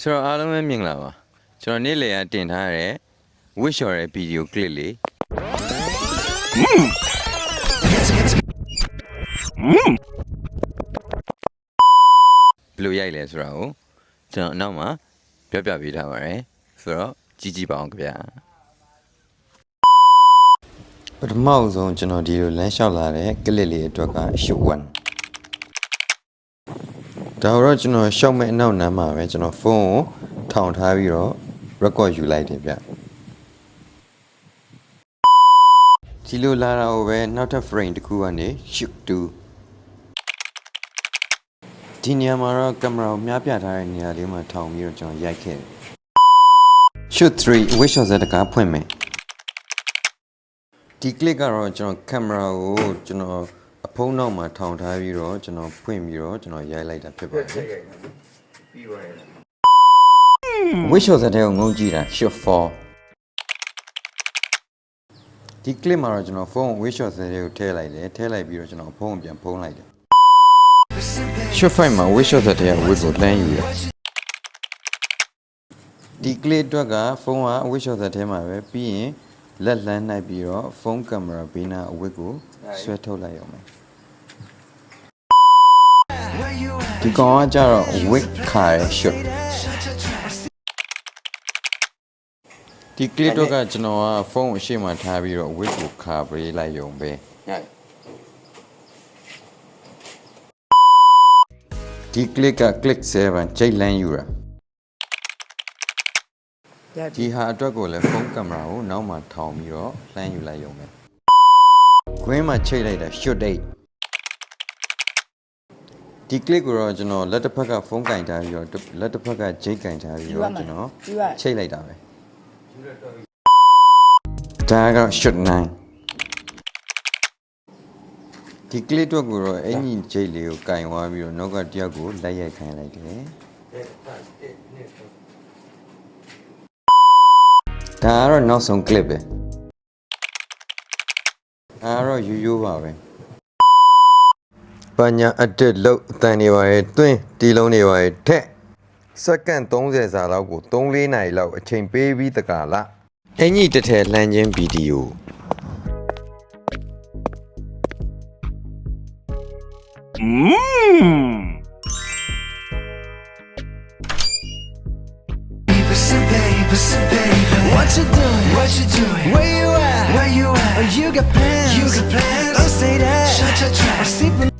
ဆိုတော့အားလုံးပဲမြင်လာပါကျွန်တော်နေ့လည်ကတင်ထားရတဲ့ဝစ်လျှော်တဲ့ဗီဒီယိုကလစ်လေးဘယ်လိုရိုက်လဲဆိုတာကိုကျွန်တော်အနောက်မှာပြောပြပေးထားပါတယ်ဆိုတော့ကြည့်ကြည့်ပါအောင်ခင်ဗျာပထမအဆုံးကျွန်တော်ဒီလိုလမ်းလျှောက်လာတဲ့ကလစ်လေးအတွက်ကရှုပ်1 ဒါတော့ကျွန်တော်ရှောက်မဲ့အနောက်နားမှာပဲကျွန်တော်ဖုန်းကိုထောင်ထားပြီးတော့ record ယူလိုက်တယ်ဗျဒီလိုလာတာကိုပဲနောက်ထပ် frame တစ်ခုကနေ shoot to ဒီနေရာမှာတော့ကင်မရာကိုမြားပြထားတဲ့နေရာလေးမှာထောင်ပြီးတော့ကျွန်တော်ရိုက်ခဲ့တယ် shoot 3 wish shot တကားဖွင့်မယ်ဒီ click ကတော့ကျွန်တော်ကင်မရာကိုကျွန်တော်အ ဖုံးနောက်မှာထောင်ထားပြီးတော့ကျွန်တော်ဖွင့်ပြီးတော့ကျွန်တော်ရိုက်လိုက်တာဖြစ်ပါတယ်ပြီးသွားရင် wish shot တဲ့ကိုငုံကြည့်တာ shot 4ဒီ clip မှာတော့ကျွန်တော်ဖုန်း wish shot တဲ့ကိုထည့်လိုက်တယ်ထည့်လိုက်ပြီးတော့ကျွန်တော်ဖုန်းကိုပြန်ဖုံးလိုက်တယ် shot 5မှာ wish shot တဲ့ကိုဝစ်ကိုလှမ်းယူတယ်ဒီ clip အတွက်ကဖုန်းက wish shot တဲ့မှာပဲပြီးရင်လက်လှမ်းနိုင်ပြီးတော့ဖုန်းကင်မရာဘေးနာအဝတ်ကိုဆွဲထုတ်လိုက်အောင်မယ် ဒီကောင်ကကြတော့ wig ခါရဲ့ shot ဒီ clip တော့ကကျွန်တော်ကဖုန်းကိုအရှိမထားပြီးတော့ wig ကိုခါပေးလိုက်ရုံပဲညဒီ click က click 7ကြိတ်လန်းယူတာညဒီဟာအတွက်ကိုလည်းဖုန်းကင်မရာကိုနောက်မှထောင်ပြီးတော့လှမ်းယူလိုက်ရုံပဲခွင်းမှာချိတ်လိုက်တာ shoot date ဒီ click ကိုတော့ကျွန်တော်လက်တစ်ဖက်ကဖုန်းကင်ထားပြီးတော့လက်တစ်ဖက်ကဂျိတ်ကင်ထားပြီးတော့ကျွန်တော်ချိတ်လိုက်တာပဲဒါက shoot 9ဒီ click တော့ကိုတော့အင်ကြီးဂျိတ်လေးကိုကင်သွားပြီးတော့နောက်ကတယောက်ကိုလက်ရိုက်ခိုင်းလိုက်တယ်ဒါကတော့နောက်ဆုံး clip ပဲဒါကတော့ယူယူပါပဲ ပညာအတက်လို့အတန်နေပါရဲ့တွင်းတီလုံးနေပါရဲ့ထက်စက္ကန့်30စာလောက်ကို3-4နာရီလောက်အချိန်ပေးပြီးတကာလားအင်ကြီးတစ်ထည်လှမ်းခြင်းဗီဒီယို Listen, baby, listen, baby. What you doing? What you doing? Where you at? Where you at? Oh, you got plans? You got plans? Don't say that. Shut your trap. I'm sleeping.